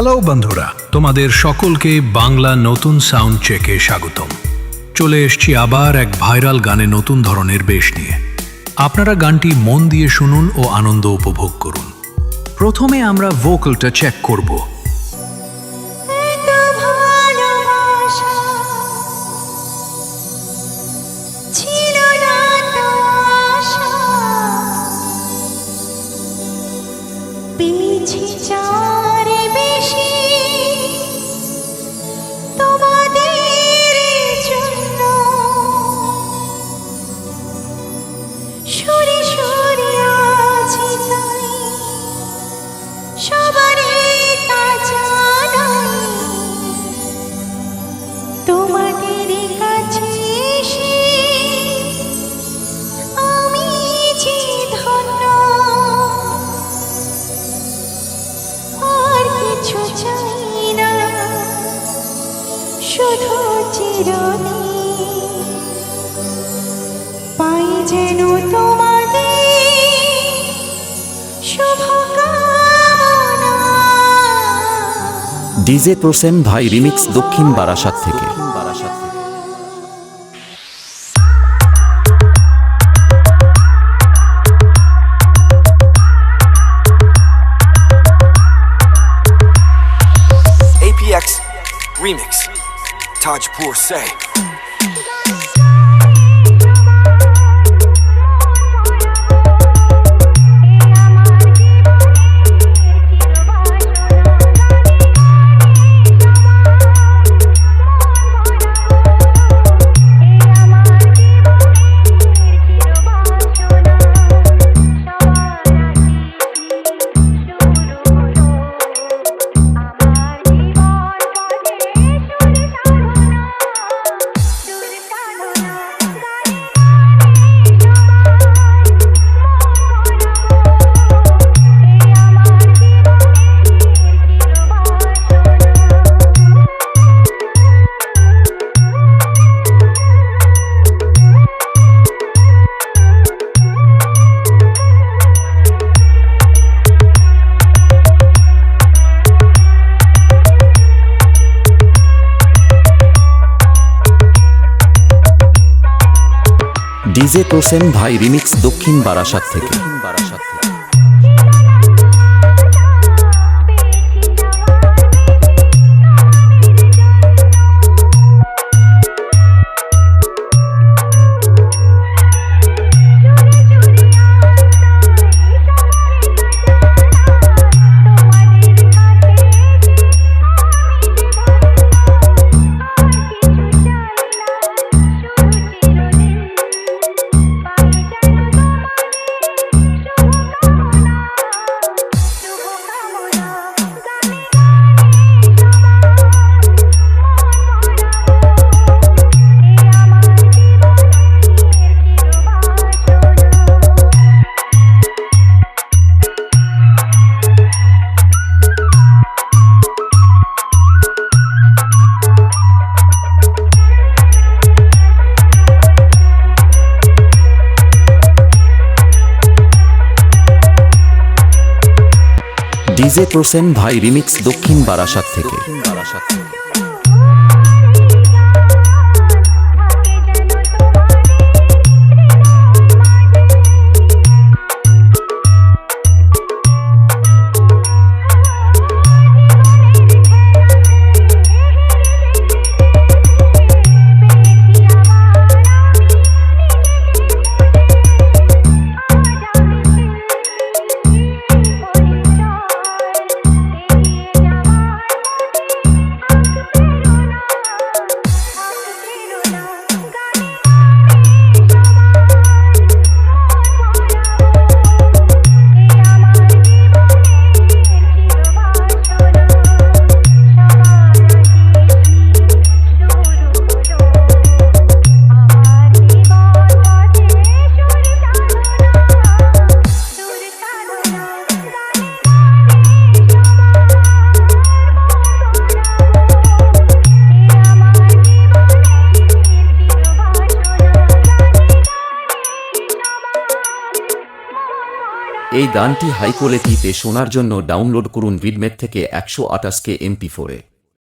Hello বন্ধুরা, তোমাদের সকলকে বাংলা নতুন সাউন্ড চেকে স্বাগতম। চলে এসছি আবার এক ভাইরাল গানে নতুন ধরনের বেশ নিয়ে। আপনারা গানটি মন দিয়ে শুনুন ও আনন্দ উপভোগ করুন। প্রথমে আমরা ভোকালটা চেক করব। পাই ডিজে প্রসেন ভাই রিমিক্স দক্ষিণ বারাসাত থেকে। Taj Poor say. DJ Tosen ভাই রিমিক্স দক্ষিণ বারাসাত থেকে। ডিজে প্রসেন ভাই রিমিক্স দক্ষিণ বারাসাত থেকে। এই গানটি হাই কোয়ালিটিতে শোনার জন্য ডাউনলোড করুন ভিডমেট থেকে একশো আঠাশকে এমপি ফোরে।